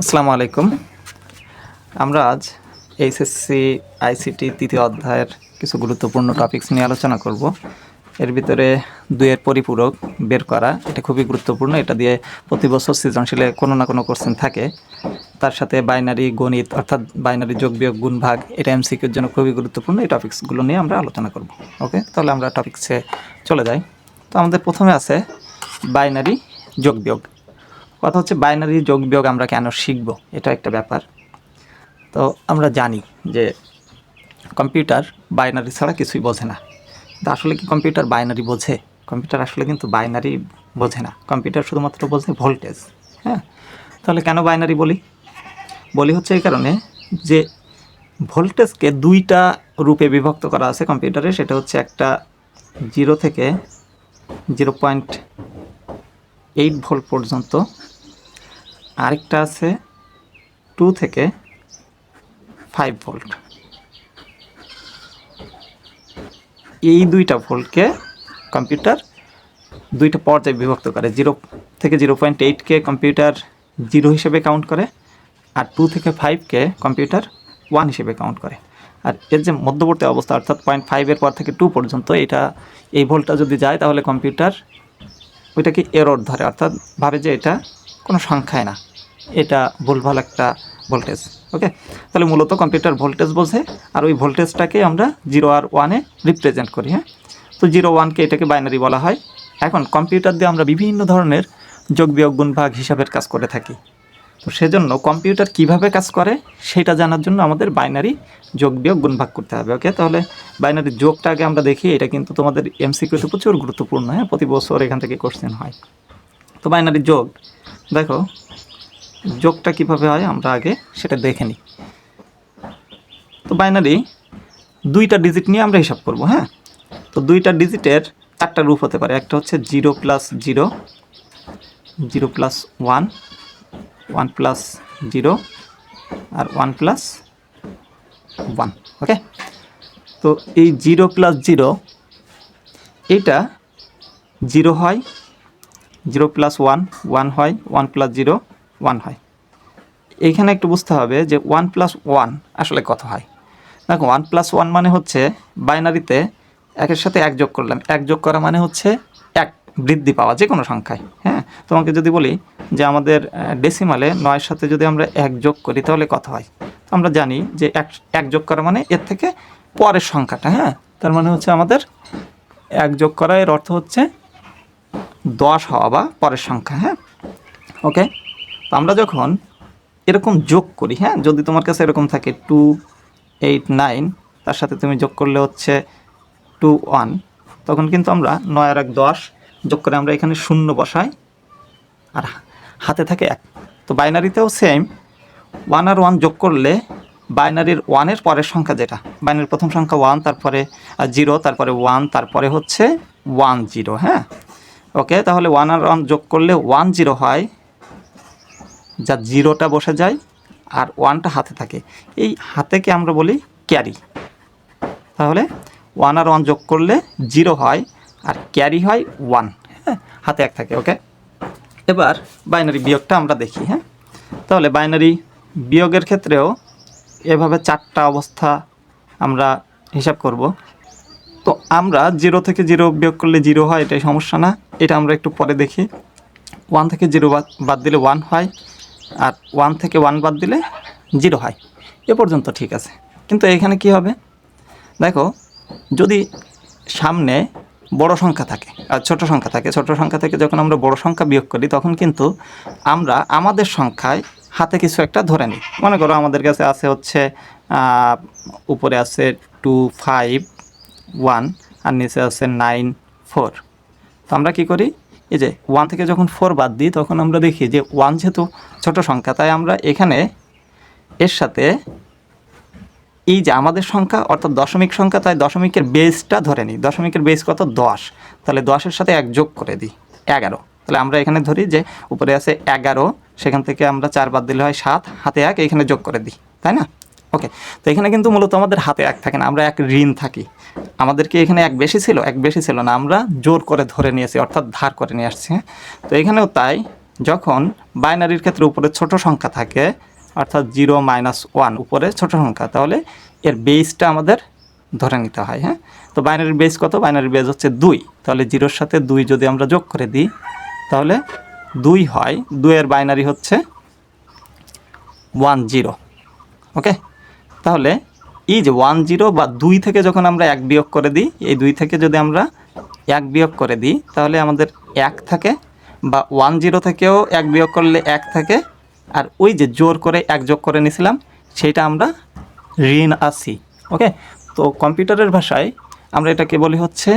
আসসালামু আলাইকুম। আমরা আজ এইচএসসি, আইসিটি তৃতীয় অধ্যায়ের কিছু গুরুত্বপূর্ণ টপিকস নিয়ে আলোচনা করব। এর ভিতরে দুইয়ের পরিপূরক বের করা, এটা খুবই গুরুত্বপূর্ণ। এটা দিয়ে প্রতি বছর সৃজনশীলে কোনো না কোনো কোশ্চেন থাকে। তার সাথে বাইনারি গণিত, অর্থাৎ বাইনারি যোগ বিয়োগ গুণ ভাগ, এটা এমসিকিউর জন্য খুবই গুরুত্বপূর্ণ। এই টপিকসগুলো নিয়ে আমরা আলোচনা করব। ওকে তাহলে আমরা টপিকসে চলে যাই। তো আমাদের প্রথমে আছে বাইনারি যোগ বিয়োগ। কথা হচ্ছে বাইনারি যোগ বিয়োগ আমরা কেন শিখব? এটা একটা ব্যাপার। তো আমরা জানি যে কম্পিউটার বাইনারি ছাড়া কিছুই বোঝে না। কিন্তু আসলে কি কম্পিউটার বাইনারি বোঝে? কম্পিউটার আসলে কিন্তু বাইনারি বোঝে না। কম্পিউটার শুধুমাত্র বোঝে ভোল্টেজ হ্যাঁ? তাহলে কেন বাইনারি বলি? বলি হচ্ছে এই কারণে যে ভোল্টেজকে দুইটা রূপে বিভক্ত করা আছে কম্পিউটারে সেটা হচ্ছে একটা জিরো থেকে জিরো পয়েন্ট এইট ভোল্ট পর্যন্ত। আরেকটা আছে টু থেকে ফাইভ ভোল্ট। এই দুইটা ভোল্টকে কম্পিউটার দুইটা পর্যায়ে বিভক্ত করে। জিরো থেকে জিরো পয়েন্ট এইটকে কম্পিউটার জিরো হিসেবে কাউন্ট করে আর টু থেকে ফাইভকে কম্পিউটার ওয়ান হিসেবে কাউন্ট করে। আর এর যে মধ্যবর্তী অবস্থা অর্থাৎ পয়েন্ট ফাইভের পর থেকে টু পর্যন্ত, এটা এই ভোল্টটা যদি যায় তাহলে কম্পিউটার ওইটাকে এরর ধরে, অর্থাৎ ভাবে যে এটা কোনো সংখ্যায় না। এটা ভুলভাল একটা ভোল্টেজ ওকে তাহলে মূলত কম্পিউটার ভোল্টেজ বোঝে, আর ওই ভোল্টেজটাকে আমরা জিরো আর ওয়ানে রিপ্রেজেন্ট করি হ্যাঁ? তো জিরো ওয়ানকে এটাকে বাইনারি বলা হয়। এখন কম্পিউটার দিয়ে আমরা বিভিন্ন ধরনের যোগ বিয়োগ গুণ ভাগ হিসাবের কাজ করে থাকি। তো সেজন্য কম্পিউটার কীভাবে কাজ করে, সেটা জানার জন্য আমাদের বাইনারি যোগ বিয়োগ গুণ ভাগ করতে হবে ওকে তাহলে বাইনারি যোগটা আগে আমরা দেখি, এটা কিন্তু তোমাদের এমসিকিউতে প্রচুর গুরুত্বপূর্ণ হ্যাঁ? প্রতি বছর এখান থেকে কোশ্চেন হয়। তো বাইনারি যোগ, দেখো, যোগটা কীভাবে হয় আমরা আগে সেটা দেখে নিই। তো বাইনারি দুইটা ডিজিট নিয়ে আমরা হিসাব করব হ্যাঁ? তো দুইটা ডিজিটের চারটা রূপ হতে পারে, একটা হচ্ছে zero plus zero zero plus one one plus zero আর ওয়ান প্লাস ওয়ান, ওকে? তো এই জিরো প্লাস জিরো এইটা জিরো হয়, জিরো প্লাস ওয়ান ওয়ান হয়, ওয়ান প্লাস জিরো, ওয়ান হয়। এইখানে একটু বুঝতে হবে যে ওয়ান প্লাস ওয়ান আসলে কত হয়? দেখো, ওয়ান প্লাস ওয়ান মানে হচ্ছে বাইনারিতে একের সাথে এক যোগ করলাম। এক যোগ করা মানে হচ্ছে এক বৃদ্ধি পাওয়া যে কোনো সংখ্যায় হ্যাঁ? তোমাকে যদি বলি যে আমাদের ডেসিমালে নয়ের সাথে যদি আমরা এক যোগ করি, তাহলে কত হয়? আমরা জানি যে এক এক যোগ করা মানে এর থেকে পরের সংখ্যাটা হ্যাঁ? তার মানে হচ্ছে আমাদের এক যোগ করা, এর অর্থ হচ্ছে দশ হওয়া বা পরের সংখ্যা হ্যাঁ? ওকে তো আমরা যখন এরকম যোগ করি হ্যাঁ? যদি তোমার কাছে এরকম থাকে টু এইট নাইন তার সাথে তুমি যোগ করলে হচ্ছে টু ওয়ান তখন কিন্তু আমরা নয় আর এক দশ যোগ করে আমরা এখানে শূন্য বসাই আর হাতে থাকে এক। তো বাইনারিতেও সেম ওয়ান আর ওয়ান যোগ করলে বাইনারির ওয়ানের পরের সংখ্যা যেটা, বাইনারির প্রথম সংখ্যা ওয়ান তারপরে জিরো তারপরে ওয়ান তারপরে হচ্ছে ওয়ান জিরো হ্যাঁ? ওকে তাহলে ওয়ান আর ওয়ান যোগ করলে ওয়ান জিরো হয়, যা জিরোটা বসে যায়, আর ওয়ানটা হাতে থাকে। এই হাতেকে আমরা বলি ক্যারি তাহলে ওয়ান আর ওয়ান যোগ করলে জিরো হয়, আর ক্যারি হয় ওয়ান হ্যাঁ? হাতে এক থাকে ওকে এবার বাইনারি বিয়োগটা আমরা দেখি হ্যাঁ? তাহলে বাইনারি বিয়োগের ক্ষেত্রেও এভাবে চারটা অবস্থা আমরা হিসাব করব। তো আমরা জিরো থেকে জিরো বিয়োগ করলে জিরো হয়, এটাই সমস্যা না। এটা আমরা একটু পরে দেখি। ওয়ান থেকে জিরো বাদ দিলে ওয়ান হয়, আর ওয়ান থেকে ওয়ান বাদ দিলে জিরো হয়। এ পর্যন্ত ঠিক আছে। কিন্তু এখানে কি হবে? দেখো, যদি সামনে বড় সংখ্যা থাকে, আর ছোট সংখ্যা থাকে। ছোট সংখ্যা থেকে যখন আমরা বড় সংখ্যা বিয়োগ করি, তখন কিন্তু আমরা আমাদের সংখ্যায় হাতে কিছু একটা ধরে নিই। মনে করো আমাদের কাছে আছে হচ্ছে উপরে আছে টু ফাইভ ওয়ান আর নিচে আছে নাইন ফোর তো আমরা কি করি? এই যে ওয়ান থেকে যখন ফোর বাদ দিই, তখন আমরা দেখি যে ওয়ান যেহেতু ছোট সংখ্যা, তাই আমরা এখানে এর সাথে এই যে আমাদের সংখ্যা, অর্থাৎ দশমিক সংখ্যা, তাই দশমিকের বেসটা ধরে নিই। দশমিকের বেস কত? দশ। তাহলে দশের সাথে এক যোগ করে দিই, এগারো। তাহলে আমরা এখানে ধরি যে উপরে আছে এগারো, সেখান থেকে আমরা চার বাদ দিলে হয় সাত, হাতে এক, এখানে যোগ করে দিই, তাই না? ওকে তো এখানে কিন্তু মূলত আমাদের হাতে এক থাকে না, আমরা এক ঋণ থাকি। আমাদেরকে এখানে এক বেশি ছিল, এক বেশি ছিল না, আমরা জোর করে ধরে নিয়েছি, অর্থাৎ ধার করে নিয়ে আসছি হ্যাঁ? তো এখানেও তাই, যখন বাইনারির ক্ষেত্রে উপরে ছোট সংখ্যা থাকে অর্থাৎ জিরো মাইনাস ওয়ান উপরে ছোট সংখ্যা, তাহলে এর বেসটা আমাদের ধরে নিতে হয় হ্যাঁ? তো বাইনারির বেস কত? বাইনারির বেস হচ্ছে দুই। তাহলে জিরোর সাথে দুই যদি আমরা যোগ করে দিই, তাহলে দুই হয়, দুইয়ের বাইনারি হচ্ছে ওয়ান জিরো, ওকে? তাহলে এই যে ওয়ান জিরো বা দুই থেকে যখন আমরা এক বিয়োগ করে দিই, এই দুই থেকে যদি আমরা এক বিয়োগ করে দিই, তাহলে আমাদের এক থাকে বা ওয়ান জিরো থেকেও এক বিয়োগ করলে এক থাকে আর ওই যে জোর করে এক যোগ করে নিয়েছিলাম সেইটা আমরা ঋণ আসি ওকে? তো কম্পিউটারের ভাষায় আমরা এটাকে বলি হচ্ছে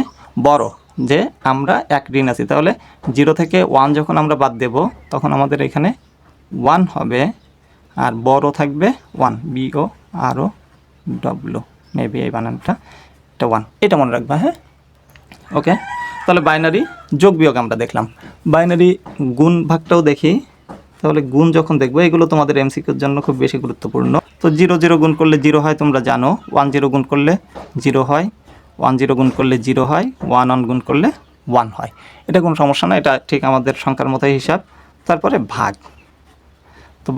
বড়, যে আমরা এক ঋণ আছি। তাহলে জিরো থেকে ওয়ান যখন আমরা বাদ দেব, তখন আমাদের এখানে ওয়ান হবে, আর বড় থাকবে one, B O R O W maybe এই বানানটা, এটা ওয়ান, এটা মনে রাখবা হ্যাঁ? ওকে? তাহলে বাইনারি যোগ বিয়োগ আমরা দেখলাম। বাইনারি গুণ ভাগটাও দেখি তাহলে গুণ যখন দেখব, এগুলো তোমাদের এমসিকিউর জন্য খুব বেশি গুরুত্বপূর্ণ। তো জিরো জিরো গুণ করলে জিরো হয়, তোমরা জানো। ওয়ান জিরো গুণ করলে জিরো হয়, ওয়ান জিরো গুণ করলে জিরো হয়, ওয়ান ওয়ান গুণ করলে ওয়ান হয়। এটা কোনো সমস্যা না, এটা ঠিক আমাদের সংখ্যার মতোই হিসাব। তারপরে ভাগ। তো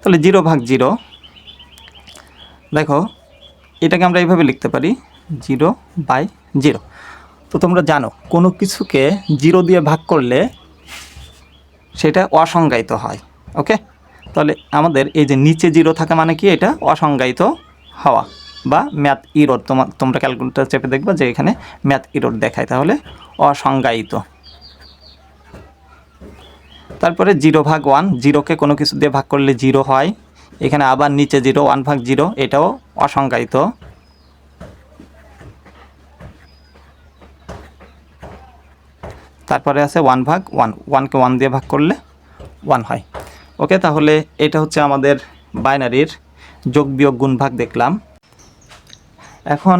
তাহলে জিরো ভাগ জিরো। দেখো, এটাকে আমরা এইভাবে লিখতে পারি, জিরো বাই জিরো। তো তোমরা জানো, কোনো কিছুকে জিরো দিয়ে ভাগ করলে সেটা অসংজ্ঞায়িত হয়, ওকে? তাহলে আমাদের এই যে নিচে জিরো থাকা মানে কি? এটা অসংজ্ঞায়িত হওয়া বা ম্যাথ ইরোড তোমার তোমরা ক্যালকুলেটার চেপে দেখবা যে এখানে ম্যাথ ইরোড দেখায়, তাহলে অসংজ্ঞায়িত। তারপরে জিরো ভাগ ওয়ান, জিরোকে কোনো কিছু দিয়ে ভাগ করলে জিরো হয়। এখানে আবার নিচে জিরো, ওয়ান ভাগ জিরো, এটাও অসংজ্ঞায়িত। তারপরে আছে ওয়ান ভাগ ওয়ান ওয়ানকে ওয়ান দিয়ে ভাগ করলে ওয়ান হয়। ওকে তাহলে এটা হচ্ছে আমাদের বাইনারির যোগ বিয়োগ গুণ ভাগ দেখলাম। এখন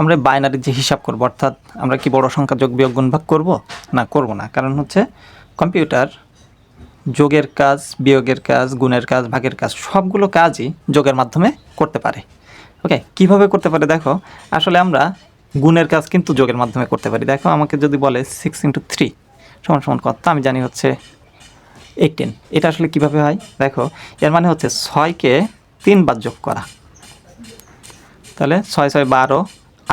আমরা বাইনারির যে হিসাব করব, অর্থাৎ আমরা কি বড় সংখ্যা যোগ বিয়োগ গুণ ভাগ করব? না করব না, কারণ হচ্ছে কম্পিউটার যোগের কাজ, বিয়োগের কাজ, গুণের কাজ, ভাগের কাজ, সবগুলো কাজই যোগের মাধ্যমে করতে পারে। ওকে কীভাবে করতে পারে দেখো, আসলে আমরা গুণের কাজ কিন্তু যোগের মাধ্যমে করতে পারি। দেখো, আমাকে যদি বলে সিক্স ইন্টু থ্রি সমান সমান কত? আমি জানি হচ্ছে এইটিন এটা আসলে কীভাবে হয়? দেখো, এর মানে হচ্ছে ছয়কে তিনবার যোগ করা। তাহলে ছয় ছয় বারো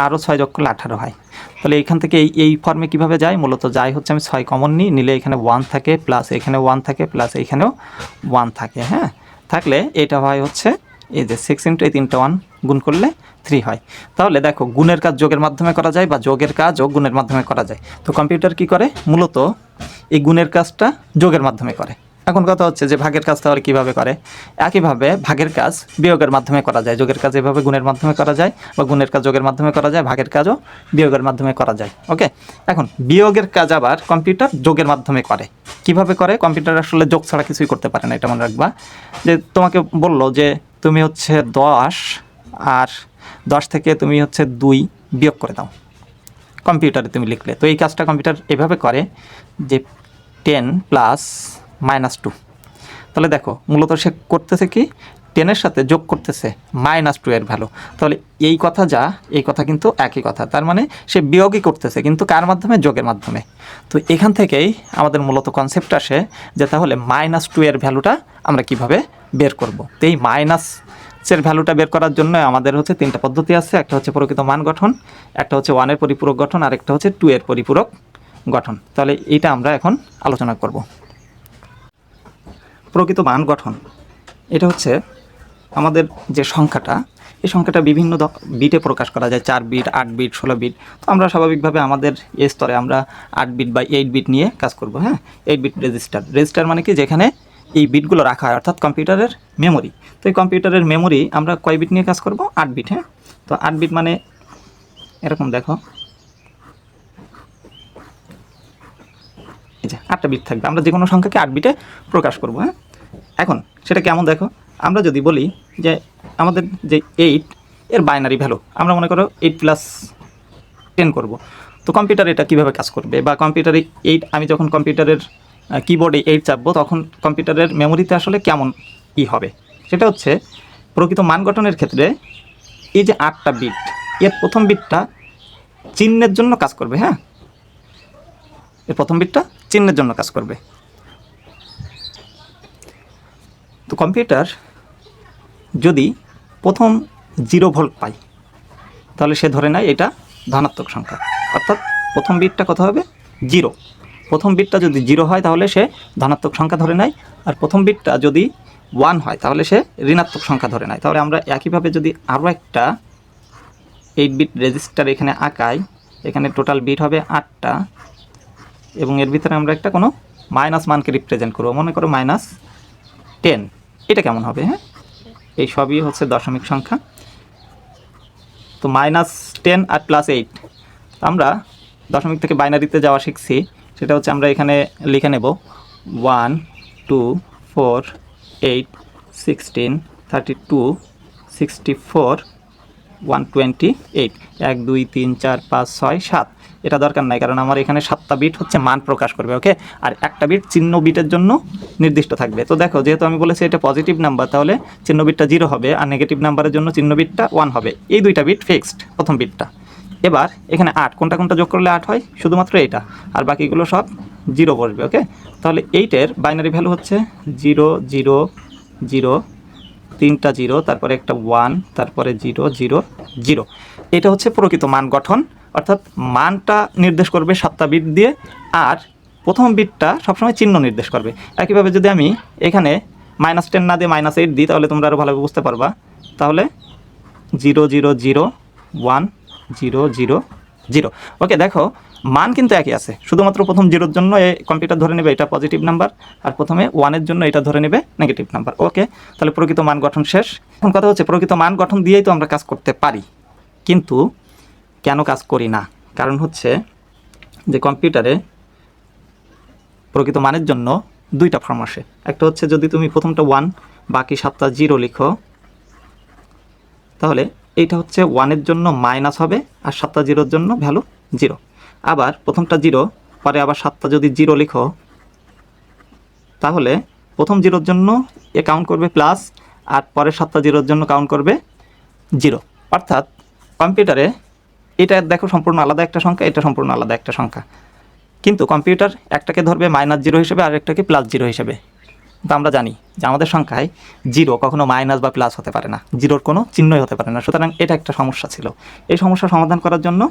আরও ছয় যোগ করলে আঠারো হয়। তাহলে এইখান থেকে এই এই ফর্মে কীভাবে যায়? মূলত যাই হচ্ছে আমি ছয় কমন নিই, নিলে এখানে ওয়ান থাকে প্লাস এখানে ওয়ান থাকে প্লাস এখানেও ওয়ান থাকে হ্যাঁ? থাকলে এটা হয় হচ্ছে এই যে সিক্স ইন্টু এই তিনটা ওয়ান গুণ করলে থ্রি হয়। তাহলে দেখো, গুণের কাজ যোগের মাধ্যমে করা যায় বা যোগের কাজও গুণের মাধ্যমে করা যায়। তো কম্পিউটার কি করে? মূলত এই গুণের কাজটা যোগের মাধ্যমে করে। এখন কথা হচ্ছে যে ভাগের কাজ তাহলে কীভাবে করে? একইভাবে ভাগের কাজ বিয়োগের মাধ্যমে করা যায়। যোগের কাজ এভাবে গুণের মাধ্যমে করা যায় বা গুণের কাজ যোগের মাধ্যমে করা যায়, ভাগের কাজও বিয়োগের মাধ্যমে করা যায়। ওকে এখন বিয়োগের কাজ আবার কম্পিউটার যোগের মাধ্যমে করে। কীভাবে করে? কম্পিউটার আসলে যোগ ছাড়া কিছুই করতে পারে না, এটা মনে রাখবা। যে তোমাকে বলল যে তুমি হচ্ছে দশ আর দশ থেকে তুমি হচ্ছে দুই বিয়োগ করে দাও। কম্পিউটারে তুমি লিখলে। তো এই কাজটা কম্পিউটার এভাবে করে যে টেন প্লাস মাইনাস টু। তাহলে দেখো, মূলত সে করতেছে কি? টেনের সাথে যোগ করতেছে, মাইনাস টু এর ভ্যালু। তাহলে এই কথা যা, এই কথা কিন্তু একই কথা। তার মানে সে বিয়োগই করতেছে, কিন্তু কার মাধ্যমে? যোগের মাধ্যমে। তো এখান থেকেই আমাদের মূলত কনসেপ্ট আসে যে তাহলে মাইনাস টু এর ভ্যালুটা আমরা কীভাবে বের করব। তো এই মাইনাস এর ভ্যালুটা বের করার জন্য আমাদের হচ্ছে তিনটা পদ্ধতি আছে। একটা হচ্ছে প্রকৃত মান গঠন, একটা হচ্ছে ওয়ানের পরিপূরক গঠন, আর একটা হচ্ছে টু এর পরিপূরক গঠন। তাহলে এটা আমরা এখন আলোচনা করব। প্রকৃত মান গঠন, এটা হচ্ছে আমাদের যে সংখ্যাটা, এই সংখ্যাটা বিভিন্ন বিটে প্রকাশ করা যায়, চার বিট আট বিট ষোলো বিট তো আমরা স্বাভাবিকভাবে আমাদের এই স্তরে আমরা আট বিট বা এইট বিট নিয়ে কাজ করব হ্যাঁ? এইট বিট রেজিস্টার রেজিস্টার মানে কি? যেখানে এই বিটগুলো রাখা হয়, অর্থাৎ কম্পিউটারের মেমোরি তো এই কম্পিউটারের মেমোরি আমরা কয় বিট নিয়ে কাজ করব? আট বিট হ্যাঁ? তো আট বিট মানে এরকম, দেখো। এই যে, আটটা বিট থাকবে। আমরা যে কোনো সংখ্যাকে আট বিটে প্রকাশ করব হ্যাঁ? এখন, সেটা কেমন, দেখো? আমরা যদি বলি যে আমাদের যে এইট এর বাইনারি ভ্যালু আমরা মনে করো এইট প্লাস টেন করব। তো কম্পিউটার এটা কীভাবে কাজ করবে? বা কম্পিউটারে এইট আমি যখন কম্পিউটারের কিবোর্ডে এইট চাপবো, তখন কম্পিউটারের মেমোরিতে আসলে কেমন ই হবে? সেটা হচ্ছে, প্রকৃত মান গঠনের ক্ষেত্রে এই যে আটটা বিট এর প্রথম বিটটা চিহ্নের জন্য কাজ করবে হ্যাঁ? এর প্রথম বিটটা চিহ্নের জন্য কাজ করবে। তো কম্পিউটার যদি প্রথম জিরো ভোল্ট পায়, তাহলে সে ধরে নেয় এটা ধনাত্মক সংখ্যা। অর্থাৎ প্রথম বিটটা কত হবে? জিরো প্রথম বিটটা যদি জিরো হয় তাহলে সে ধনাত্মক সংখ্যা ধরে নেয়। আর প্রথম বিটটা যদি ওয়ান হয় তাহলে সে ঋণাত্মক সংখ্যা ধরে নেয়। তাহলে আমরা একইভাবে যদি আরও একটা এইট বিট রেজিস্টার এখানে আঁকাই, এখানে টোটাল বিট হবে আটটা এবং এর ভিতরে আমরা একটা কোনো মাইনাস মানকে রিপ্রেজেন্ট করব। মনে করো মাইনাস টেন। এটা কেমন হবে হ্যাঁ? এই সবই হচ্ছে দশমিক সংখ্যা। তো মাইনাস টেন আর প্লাস এইট। আমরা দশমিক থেকে বাইনারিতে যাওয়া শিখছি। সেটা হচ্ছে আমরা এখানে লিখে নেব one, two, four, eight, sixteen, thirty two, sixty four, one twenty eight. এক, দুই, তিন, চার, পাঁচ, ছয়, সাত। এটা দরকার নাই, কারণ আমার এখানে সাতটা বিট হচ্ছে মান প্রকাশ করবে, ওকে? আর একটা বিট চিহ্ন বিটের জন্য নির্দিষ্ট থাকবে। তো দেখো, যেহেতু আমি বলেছি এটা পজিটিভ নাম্বার, তাহলে চিহ্ন বিটটা জিরো হবে, আর নেগেটিভ নাম্বারের জন্য চিহ্ন বিটটা ওয়ান হবে। এই দুইটা বিট ফিক্সড, প্রথম বিটটা। এবার এখানে আট। কোনটা কোনটা যোগ করলে আট হয়? শুধুমাত্র এটা। আর বাকিগুলো সব জিরো বসবে, ওকে? তাহলে এইটের বাইনারি ভ্যালু হচ্ছে জিরো জিরো জিরো, তিনটা জিরো, তারপরে একটা ওয়ান, তারপরে জিরো জিরো জিরো। এটা হচ্ছে প্রকৃত মান গঠন, অর্থাৎ মানটা নির্দেশ করবে সাতটা বিট দিয়ে, আর প্রথম বিটটা সবসময় চিহ্ন নির্দেশ করবে। একইভাবে যদি আমি এখানে মাইনাস টেন না দিয়ে মাইনাস এইট দিই, তাহলে তোমরা আরও ভালোভাবে বুঝতে পারবা। তাহলে zero zero zero, one zero zero zero. Okay, দেখো, মান কিন্তু একই আছে। শুধুমাত্র প্রথম জিরোর জন্য এই কম্পিউটার ধরে নেবে এটা পজিটিভ নাম্বার আর প্রথমে ওয়ানের জন্য এটা ধরে নেবে নেগেটিভ নাম্বার ওকে, তাহলে প্রকৃত মান গঠন শেষ। এখন কথা হচ্ছে, প্রকৃত মান গঠন দিয়েই তো আমরা কাজ করতে পারি। কিন্তু কেন কাজ করি না? কারণ হচ্ছে যে কম্পিউটারে প্রকৃত মানের জন্য দুইটা ফর্ম আসে। একটা হচ্ছে যদি তুমি প্রথমটা ওয়ান বাকি সাতটা জিরো লিখো, তাহলে এইটা হচ্ছে ওয়ানের জন্য মাইনাস হবে আর সাতটা জিরোর জন্য ভ্যালু জিরো আবার প্রথমটা জিরো পরে আবার সাতটা যদি জিরো লিখো, তাহলে প্রথম জিরোর জন্য এ কাউন্ট করবে প্লাস আর পরের সাতটা জিরোর জন্য কাউন্ট করবে জিরো অর্থাৎ কম্পিউটারে এটা দেখো সম্পূর্ণ আলাদা একটা সংখ্যা, এটা সম্পূর্ণ আলাদা একটা সংখ্যা। কিন্তু কম্পিউটার একটাকে ধরবে মাইনাস জিরো হিসেবে আর একটাকে প্লাস জিরো হিসেবে। তো আমরা জানি যে আমাদের সংখ্যায় জিরো কখনো মাইনাস বা প্লাস হতে পারে না। জিরোর কোনো চিহ্নই হতে পারে না। সুতরাং এটা একটা সমস্যা ছিল। এই সমস্যা সমাধান করার জন্য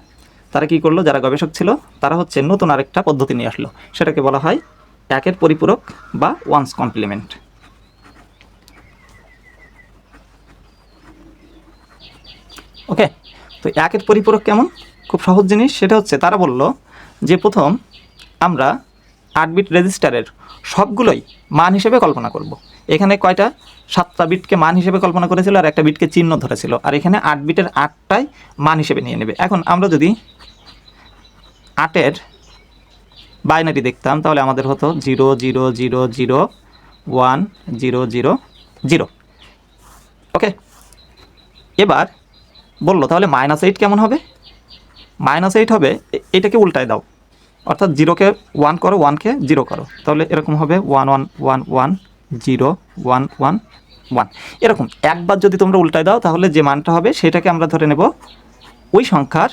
তারা কি করল? যারা গবেষক ছিল, তারা হচ্ছে নতুন আরেকটা পদ্ধতি নিয়ে আসলো। সেটাকে বলা হয় একের পরিপূরক বা ওয়ান্স কমপ্লিমেন্ট ওকে তো একের পরিপূরক কেমন? খুব সহজ জিনিস। সেটা হচ্ছে তারা বলল যে প্রথম আমরা আট বিট রেজিস্টারের সবগুলোই মান হিসেবে কল্পনা করব। এখানে কয়টা? সাতটা বিটকে মান হিসেবে কল্পনা করেছিল আর একটা বিটকে চিহ্ন ধরেছিল। আর এখানে আট বিটের আটটাই মান হিসেবে নিয়ে নেবে। এখন আমরা যদি আটের বাইনারি দেখতাম, তাহলে আমাদের হতো zero zero zero zero, one, zero zero zero. Okay? এবার বলল, তাহলে মাইনাস এইট কেমন হবে? মাইনাস এইট হবে এটাকে উল্টায় দাও। অর্থাৎ জিরোকে ওয়ান করো ওয়ানকে জিরো করো। তাহলে এরকম হবে one one one one zero one one one এরকম, একবার যদি তোমরা উল্টায় দাও, তাহলে যে মানটা হবে, সেটাকে আমরা ধরে নেব ওই সংখ্যার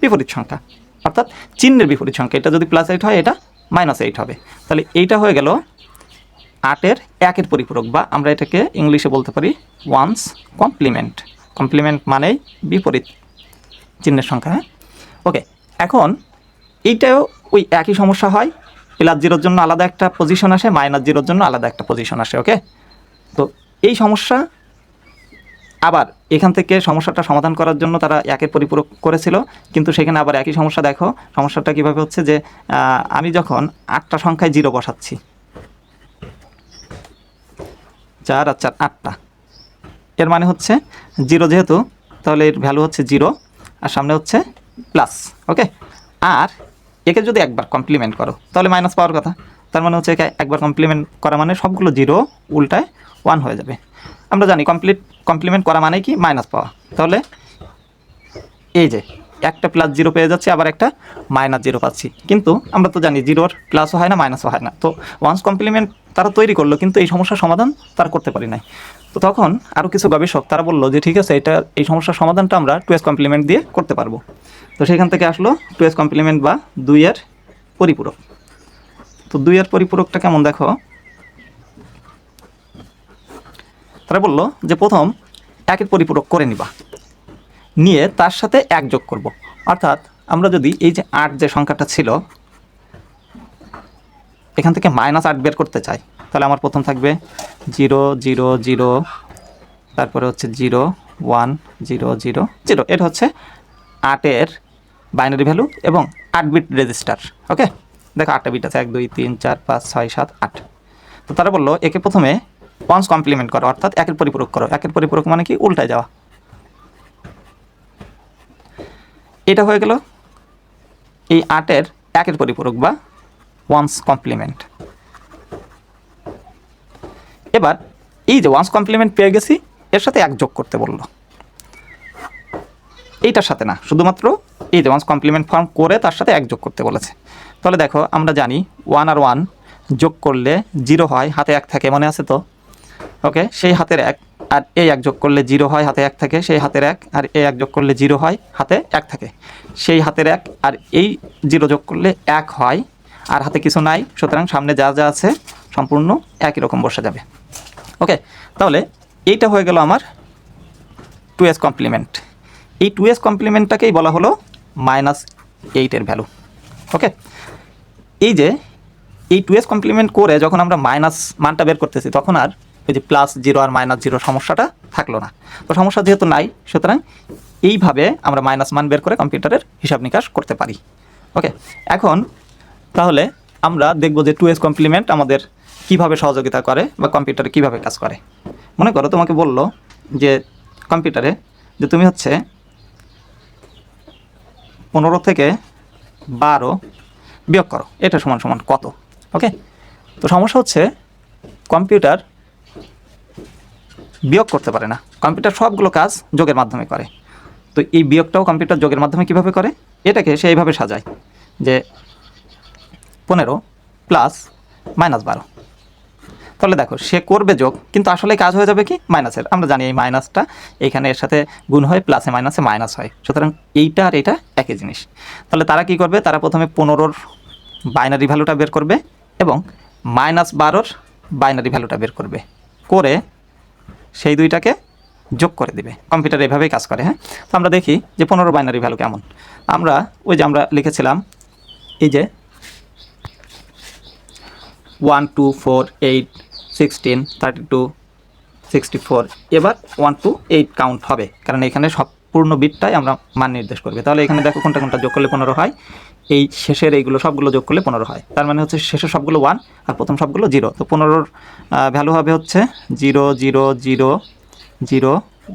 বিপরীত সংখ্যা। অর্থাৎ চিহ্নের বিপরীত সংখ্যা। এটা যদি প্লাস এইট হয়, এটা মাইনাস এইট হবে। তাহলে এইটা হয়ে গেল আটের একের পরিপূরক, বা আমরা এটাকে ইংলিশে বলতে পারি ওয়ান্স কমপ্লিমেন্ট কমপ্লিমেন্ট মানেই বিপরীত চিহ্নের সংখ্যা হ্যাঁ? ওকে এখন এইটাও ওই একই সমস্যা হয়। প্লাস জিরোর জন্য আলাদা একটা পজিশন আসে মাইনাস জিরোর জন্য আলাদা একটা পজিশন আসে ওকে তো এই সমস্যা আবার এখান থেকে সমস্যাটা সমাধান করার জন্য তারা একের পরিপূরক করেছিল, কিন্তু সেখানে আবার একই সমস্যা দেখো, সমস্যাটা কীভাবে হচ্ছে যে আমি যখন আটটা সংখ্যায় জিরো বসাচ্ছি, চার আর চার আটটা, এর মানে হচ্ছে জিরো যেহেতু, তাহলে এর ভ্যালু হচ্ছে জিরো আর সামনে হচ্ছে প্লাস ওকে আর একে যদি একবার কমপ্লিমেন্ট করো, তাহলে মাইনাস পাওয়ার কথা। তার মানে হচ্ছে একে একবার কমপ্লিমেন্ট করা মানে সবগুলো জিরো উল্টায় ওয়ান হয়ে যাবে। আমরা জানি কমপ্লিট কমপ্লিমেন্ট করা মানে কি? মাইনাস পাওয়া। তাহলে এই যে, একটা প্লাস জিরো পেয়ে যাচ্ছি, আবার একটা মাইনাস জিরো পাচ্ছি। কিন্তু আমরা তো জানি জিরোর প্লাসও হয় না মাইনাসও হয় না। তো ওয়ান্স কমপ্লিমেন্ট তারা তৈরি করল, কিন্তু এই সমস্যার সমাধান তারা করতে পারি নাই। তো তখন আরও কিছু গবেষক তারা বলল যে, ঠিক আছে, এটা, এই সমস্যার সমাধানটা আমরা টুয়েস কমপ্লিমেন্ট দিয়ে করতে পারব। তো সেখান থেকে আসলো টু এস কমপ্লিমেন্ট বা দুইয়ের পরিপূরক। তো দুইয়ের পরিপূরকটা কেমন দেখো? তারা বলল যে প্রথম একের পরিপূরক করে নিবা। নিয়ে তার সাথে এক যোগ করব। অর্থাৎ আমরা যদি এই যে আট যে সংখ্যাটা ছিল, এখান থেকে মাইনাস আট বের করতে চাই, তাহলে আমার প্রথম থাকবে জিরো জিরো জিরো, তারপরে হচ্ছে zero one zero zero zero. এটা হচ্ছে আটের বাইনারি ভ্যালু এবং আট বিট রেজিস্টার ওকে দেখো আটটা বিট আছে, এক, দুই, তিন, চার, পাঁচ, ছয়, সাত, আট। তো তারা বলল, একে প্রথমে ওয়ান্স কমপ্লিমেন্ট করো, অর্থাৎ একের পরিপূরক করো। একের পরিপূরক মানে কি? উল্টায় যাওয়া। এটা হয়ে গেল এই আটের একের পরিপূরক বা ওয়ান্স কমপ্লিমেন্ট এবার এই যে ওয়ান্স কমপ্লিমেন্ট পেয়ে গেছি, এর সাথে এক যোগ করতে বলল। এইটার সাথে না, শুধুমাত্র এই যে ওয়ান্স কমপ্লিমেন্ট ফর্ম করে তার সাথে এক যোগ করতে বলেছে। তাহলে দেখো, আমরা জানি ওয়ান আর ওয়ান যোগ করলে জিরো হয়, হাতে এক থাকে, মনে আছে তো? ওকে সেই হাতের এক, আর এই এক যোগ করলে জিরো হয়, হাতে এক থাকে, সেই হাতের এক, আর এই এক যোগ করলে জিরো হয়, হাতে এক থাকে। সেই হাতের এক, আর এই জিরো যোগ করলে এক হয়, আর হাতে কিছু নাই, সুতরাং সামনে যা যা আছে সম্পূর্ণ একই রকম বসে যাবে। ওকে তাহলে এইটা হয়ে গেল আমার টু এস কমপ্লিমেন্ট এই টু এস কমপ্লিমেন্টটাকেই বলা হলো মাইনাস এইটের ভ্যালু ওকে এই যে, এই টু এস কমপ্লিমেন্ট করে যখন আমরা মাইনাস মানটা বের করতেছি, তখন আর ওই যে প্লাস জিরো আর মাইনাস জিরো সমস্যাটা থাকল না। তো সমস্যা যেহেতু নাই, সুতরাং এইভাবে আমরা মাইনাস মান বের করে কম্পিউটারের হিসাব নিকাশ করতে পারি ওকে এখন, তাহলে আমরা দেখব যে টু এস কমপ্লিমেন্ট আমাদের কীভাবে সহযোগিতা করে বা কম্পিউটারে কীভাবে কাজ করে। মনে করো তোমাকে বলল যে কম্পিউটারে যে তুমি হচ্ছে পনেরো থেকে বারো বিয়োগ করো। এটা সমান সমান কত? ওকে তো সমস্যা হচ্ছে কম্পিউটার বিয়োগ করতে পারে না। কম্পিউটার সবগুলো কাজ যোগের মাধ্যমে করে। তো এই বিয়োগটাও কম্পিউটার যোগের মাধ্যমে কীভাবে করে? এটাকে সে এইভাবে সাজায় যে পনেরো প্লাস মাইনাস বারো। তাহলে দেখো, সে করবে যোগ, কিন্তু আসলে কাজ হয়ে যাবে কি? মাইনাসের। আমরা জানি এই মাইনাসটা এখানে এর সাথে গুণ হয় প্লাসে মাইনাসে মাইনাস হয়। সুতরাং এইটা আর এটা একই জিনিস। তাহলে তারা কি করবে? তারা প্রথমে পনেরোর বাইনারি ভ্যালুটা বের করবে এবং মাইনাস বারোর বাইনারি ভ্যালুটা বের করবে। করে সেই দুইটাকে যোগ করে দিবে। কম্পিউটার এভাবেই কাজ করে হ্যাঁ? তো আমরা দেখি যে পনেরো বাইনারি ভ্যালু কেমন। আমরা ওই যে আমরা লিখেছিলাম, এই যে one two four eight sixteen thirty two sixty four এবার ওয়ান টু এইট কাউন্ট হবে। কারণ এখানে সম্পূর্ণ বিটটাই আমরা মান নির্দেশ করবে। তাহলে এখানে দেখো কোনটা কোনটা যোগ করলে পনেরো হয়। এই শেষের এইগুলো সবগুলো যোগ করলে পনেরো হয়। তার মানে হচ্ছে শেষের সবগুলো ওয়ান আর প্রথম সবগুলো জিরো তো পনেরোর ভ্যালু হবে হচ্ছে zero zero zero zero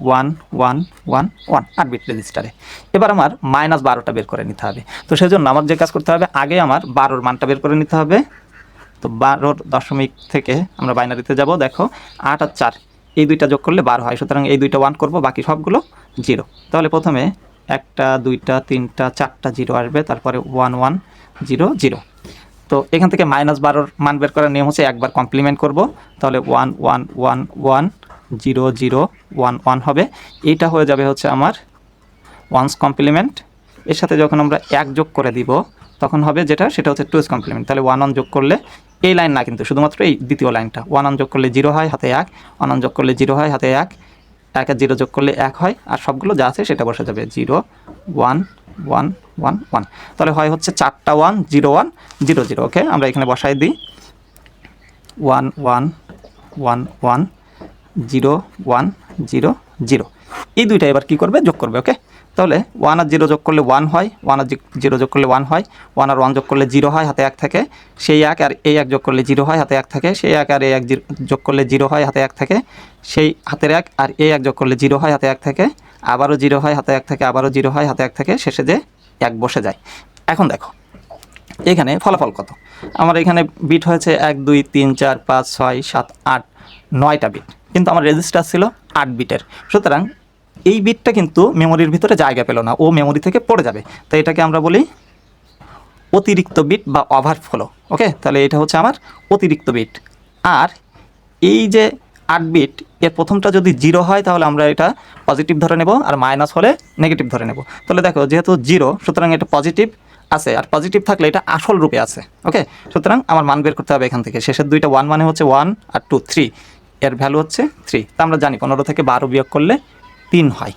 one one one one আট বিট রেজিস্টারে এবার আমার মাইনাস বারোটা বের করে নিতে হবে। তো সেজন্য আমার যে কাজ করতে হবে, আগে আমার বারোর মানটা বের করে নিতে হবে। তো বারোর দশমিক থেকে আমরা বাইনারিতে যাব, দেখো, আট আর চার, এই দুইটা যোগ করলে বারো হয়, সুতরাং এই দুইটা ওয়ান করব, বাকি সবগুলো জিরো তাহলে প্রথমে একটা, দুইটা, তিনটা, চারটা জিরো আসবে, তারপরে ওয়ান ওয়ান জিরো জিরো তো এখান থেকে মাইনাস বারোর মান বের করার নিয়ম হচ্ছে একবার কমপ্লিমেন্ট করব, তাহলে one one one one zero zero one one হবে। এইটা হয়ে যাবে হচ্ছে আমার ওয়ান্স কমপ্লিমেন্ট এর সাথে যখন আমরা এক যোগ করে দিব, তখন হবে যেটা? সেটা হচ্ছে টুয়েস কমপ্লিমেন্ট তাহলে ওয়ান ওয়ান যোগ করলে এই লাইন না কিন্তু, শুধুমাত্র এই দ্বিতীয় লাইনটা। ওয়ান যোগ করলে জিরো হয়, হাতে এক। ওয়ান যোগ করলে জিরো হয়, হাতে এক। এক আর জিরো যোগ করলে এক হয়, আর সবগুলো যা আছে সেটা বসে যাবে। Zero, one one one one. তাহলে হয় হচ্ছে চারটা one, zero one, zero zero. Okay, আমরা এখানে বসাই দিই। One one one one, zero one, zero zero. এই দুইটা এবার কী করবে? যোগ করবে, ওকে? তাহলে ওয়ান আর জিরো যোগ করলে ওয়ান হয় ওয়ান আর জিরো যোগ করলে ওয়ান হয় ওয়ান আর ওয়ান যোগ করলে জিরো হয়, হাতে এক থাকে। সেই এক আর এই এক যোগ করলে জিরো হয়, হাতে এক থাকে। সেই এক আর এই এক যোগ করলে জিরো হয়, হাতে এক থাকে। সেই হাতের এক আর এই এক যোগ করলে জিরো হয়, হাতে এক থাকে। আবারও জিরো হয়, হাতে এক থাকে, আবারও জিরো হয়, হাতে এক থাকে। শেষে যে এক বসে যায়। এখন দেখো, এখানে ফলাফল কত? আমার এখানে বিট হয়েছে এক, দুই, তিন, চার, পাঁচ, ছয়, সাত, আট, নয়টা বিট কিন্তু আমার রেজিস্টার ছিল আট বিটের সুতরাং এই বিটটা কিন্তু মেমোরির ভিতরে জায়গা পেল না, ও মেমোরি থেকে পড়ে যাবে। তাই এটাকে আমরা বলি অতিরিক্ত বিট বা ওভারফ্লো ওকে তাহলে এটা হচ্ছে আমার অতিরিক্ত বিট আর এই যে আট বিট এর প্রথমটা যদি জিরো হয়, তাহলে আমরা এটা পজিটিভ ধরে নেব, আর মাইনাস হলে নেগেটিভ ধরে নেব। তাহলে দেখো, যেহেতু জিরো সুতরাং এটা পজিটিভ আছে, আর পজিটিভ থাকলে এটা আসল রূপে আছে ওকে সুতরাং আমার মান বের করতে হবে এখান থেকে। শেষের দুইটা ওয়ান মানে হচ্ছে ওয়ান আর টু থ্রি এর ভ্যালু হচ্ছে থ্রি তা আমরা জানি, পনেরো থেকে বারো বিয়োগ করলে তিন হয়